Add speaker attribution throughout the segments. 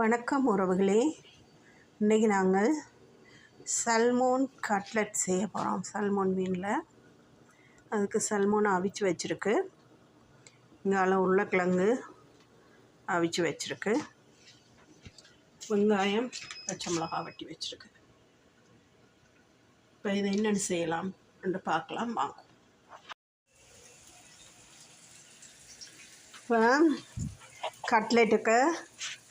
Speaker 1: வணக்கம் உறவுகளே. இன்றைக்கி நாங்கள் சல்மோன் கட்லட் செய்ய போகிறோம் சல்மோன் மீனில். அதுக்கு சல்மோன் அவிச்சு வச்சுருக்கு. இங்கால உருளைக்கிழங்கு அவிச்சு வச்சுருக்கு. வெங்காயம் பச்சை மிளகா வெட்டி வச்சுருக்கு. இப்போ இதை என்னென்னு செய்யலாம் என்று பார்க்கலாம். வாங்க. இப்போ கட்லெட்டுக்கு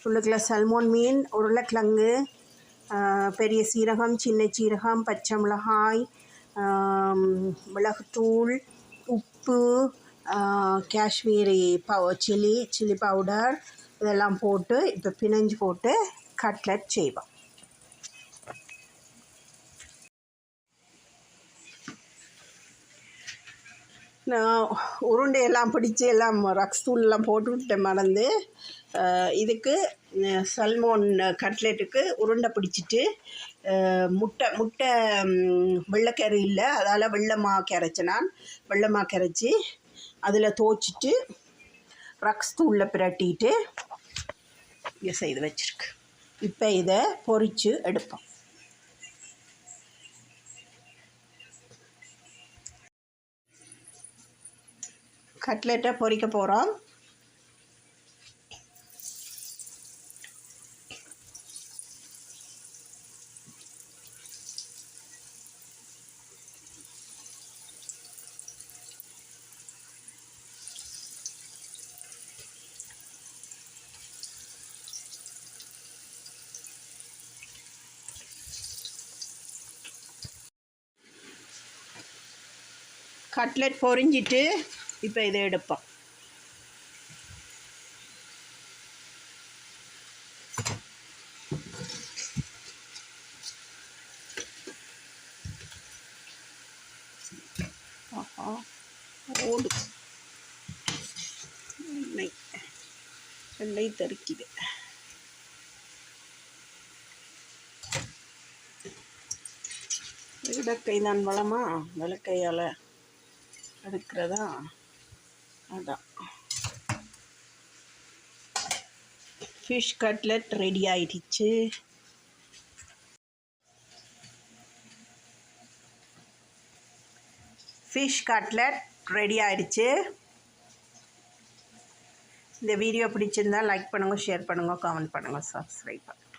Speaker 1: உள்ளுக்குள்ள சல்மோன் மீன் உருளைக்கிழங்கு பெரிய சீரகம் சின்ன சீரகம் பச்சை மிளகாய் மிளகுத்தூள் உப்பு காஷ்மீரி பவ சில்லி சில்லி பவுடர் இதெல்லாம் போட்டு இப்போ பிணைஞ்சு போட்டு கட்லட் செய்வோம். நான் உருண்டையெல்லாம் பிடிச்சி எல்லாம் ரக்ஸ் தூள்லாம் போட்டு விட்டேன் மறந்து இதுக்கு சல்மோன் கட்லெட்டுக்கு உருண்டை பிடிச்சிட்டு முட்டை முட்டை வெள்ளைக்கரு இல்லை அதால் வெள்ளமா கரைச்சி நான். வெள்ளமா கரைச்சி அதில் தோச்சிட்டு ரக்ஸ் தூளில் பிரட்டிட்டு இங்கே செய்து வச்சுருக்கு. இப்போ இதை பொறிச்சு எடுப்போம். கட்லெட்டை பொறிக்க போகிறோம் கட்லெட் பொரிஞ்சிட்டு இப்போ இதை எடுப்போம். ஓடு. எண்ணெய் எண்ணெய் தருக்குது. இடக்கை தான் வளமா? விளக்கையால் எடுக்கிறதா? அதான். ஃபிஷ் கட்லெட் ரெடி ஆயிடுச்சு. ஃபிஷ் கட்லெட் ரெடி ஆயிடுச்சு. இந்த வீடியோ பிடிச்சிருந்தால் லைக் பண்ணுங்கள் ஷேர் பண்ணுங்கள் கமெண்ட் பண்ணுங்கள் சப்ஸ்கிரைப் பண்ணுங்கள்